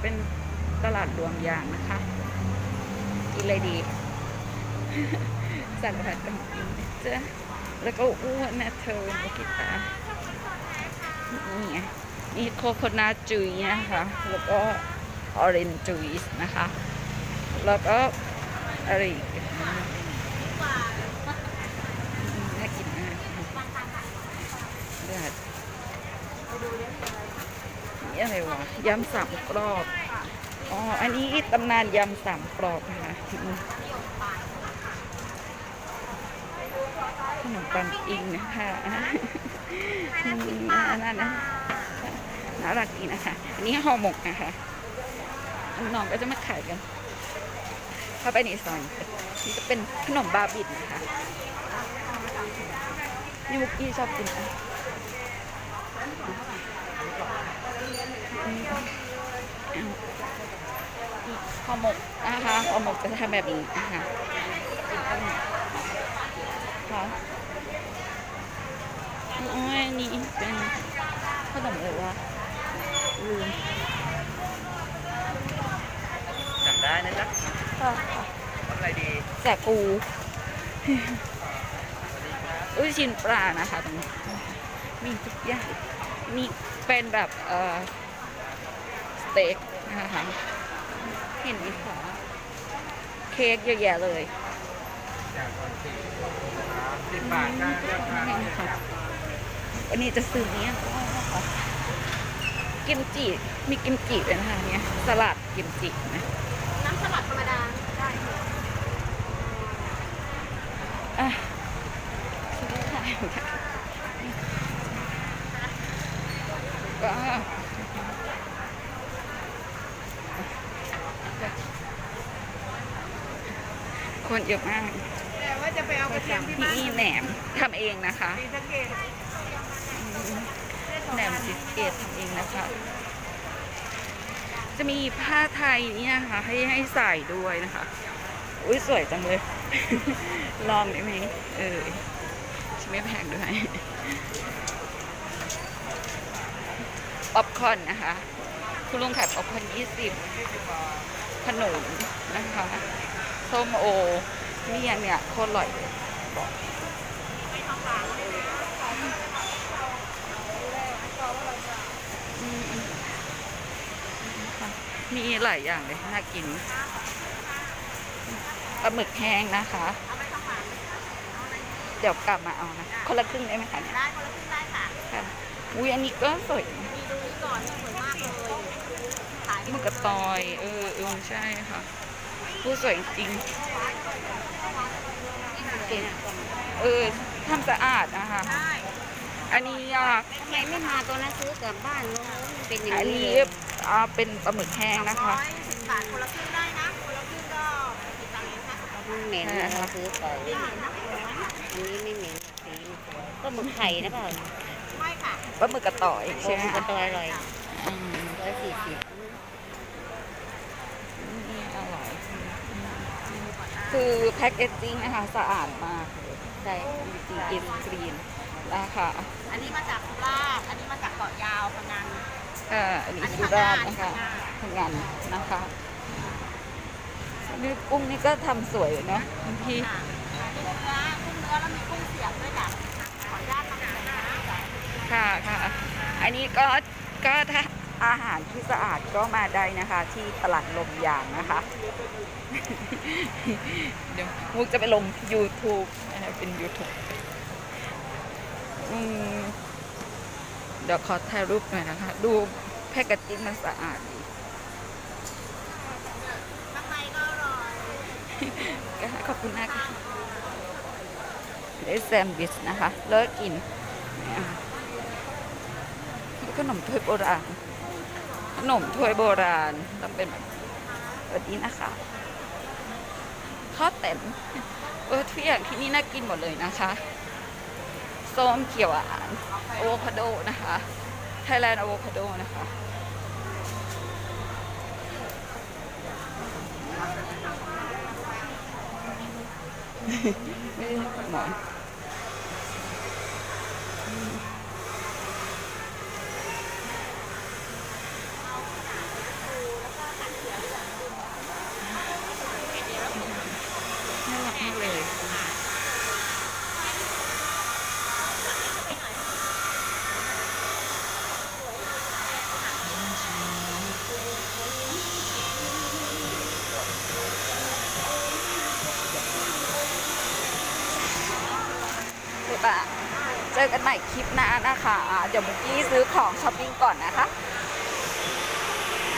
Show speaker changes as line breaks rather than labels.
เป็นตลาดรวมยางนะคะ กินอะไรดี สั่งผัดกำกินนะจ๊ะแล้วก็อ้วนนะเธอโมกิตานี่ไงนี่โคโคนัทจุยนะคะ แล้วก็ออเรนจุยนะคะ แล้วก็อะไรอีกน่ากินมากเลือด นี่อะไรวะยำสามกรอบ อ๋อ อันนี้ตำนานยำสามกรอบนะคะขนมปังอิงนะคะอืมนั่นนะน่ารักดีนะคะ อันนี้ห่อหมกนะคะน้องๆก็จะมาขายกัน เข้าไปในซอยนี่จะเป็นขนมบาบิดนะคะนี่มุกกี้ชอบกินอะอืม ห่อหมกนะคะห่อหมกจะทำแบบนี้นะคะค่ะโอ้ยอันนี่เป็นขนมอะไรวะลืม
สั่งได้นะจ๊ะ
ค่ะค่ะ
ทำอะไรดี
แสบปูอุ้ยชิ้นปลานะคะตรงนี้มีทุกอย่างนี่ เป็นแบบเอ่อสเต็กนะคะเห็นไหมคะเค้กเยอะแยะเลย
จากก่อนสี่สิบบาทได้ราคา
นี่ค่ะวันนี้จะซื้อเนี้ยกิมจิมีกิมจิด้วยนะคะเนี่ยสลัดกิมจินะ
น้ำสลัดธรรมดาได้ค่ะ
อะซื้อค่ะก็คนเยอะมาก
แต่ว่าจะไปเอากระเทียมที่บ้าน
นี่แหนมทำเองนะคะ
มีสังเกต
แหนมซิสเกตทำเองนะคะ จะมีผ้าไทยนี่นะคะให้ให้ใส่ด้วยนะคะ อุ้ยสวยจังเลย ลองได้ไหมเออฉันไม่แพงด้วย ป๊อปคอร์นนะคะ คุณลุงขายป๊อปคอร์น20ขนมนะคะส้มโอเนี่ยเนี่ยโคตรอร่อยเลยบอกอืมอืมค่ะมีหลายอย่างเลยน่ากินปลาหมึกแห้งนะคะ เดี๋ยวกลับมาเอานะ คนละครึ่งได้ไหมคะเนี่ย
ได้คนละครึ่งได้ค่ะ
ค่ะ อุ้ยอันนี้ก็สวย
มีดูนี้ก่อนสวยมากเลยขาย
หมึกกระตอย เออเออใช่ค่ะ ผู้สวยจริง เออทำสะอาดนะคะ
ได้
อันนี้อะ
ทำไมไม่มาตอนนั้นซื้อกลับบ้านโน้นเป็นอย่าง
อัน
นี้
นี้
เลย
อ่าเป็นปลาหมึกแห้งนะคะ
ร้อยสิบบาทคนละครึ่งได้นะคนละครึ่งก็กี่ตังค์เองคะ
มันเหม็นนะเราซื้อต่ออันนี้ไม่เหม็นสีก็หมึกไข่นะเปล่า
ไม่ค่ะ
ปลาหมึกกระต่อย
โอ้
ใช่ไหม
มันก็
คะ
ตัวอร่อย
อืม
ร้อยสี่สิบ
นี่อร่อย คือแพ็กเกจจิ้งนะคะสะอาดมาก
ใช่
จริงอินกรีนนะคะ
อันนี้มาจากสุราษฎร์อันนี้มาจากเกาะยาวพังงาน
อ่าอันนี้สุราษฎร์นะคะทำงานนะคะนี่กุ้งนี่ก็ทำสวยเนาะคุณพี่
ค่ะกุ้งเนื้อกุ้งเนื้อแล้วมีกุ้งเสียบด้วยค่ะขออนุญาตทำนะ
ค่ะค่ะ อันนี้ก็ก็ถ้าอาหารที่สะอาดก็มาได้นะคะ ที่ตลาดลมยางนะคะ เดี๋ยวมุกจะไปลง YouTube นะคะเป็น YouTube เดี๋ยวขอถ่ายรูปหน่อยนะคะ ดูแพ็กเกจจิ้งมันสะอาดดี
ข้างในก็อร่อย
ขอบคุณมากค่ะได้แซมบิชนะคะ เลิกกินอะ ขนมถ้วยโบราณ ขนมถ้วยโบราณต้องเป็นแบบแบบนี้นะคะข้าวเต็มเออทุกอย่างที่นี่น่ากินหมดเลยนะคะส้มเขียวหวานอะโวคาโดนะคะไทยแลนด์อะโวคาโดนะคะไม่ได้หมอนบาทเจอกันใหม่คลิปหน้านะคะ เดี๋ยวมุกกี้ซื้อของช้อปปิ้งก่อนนะคะ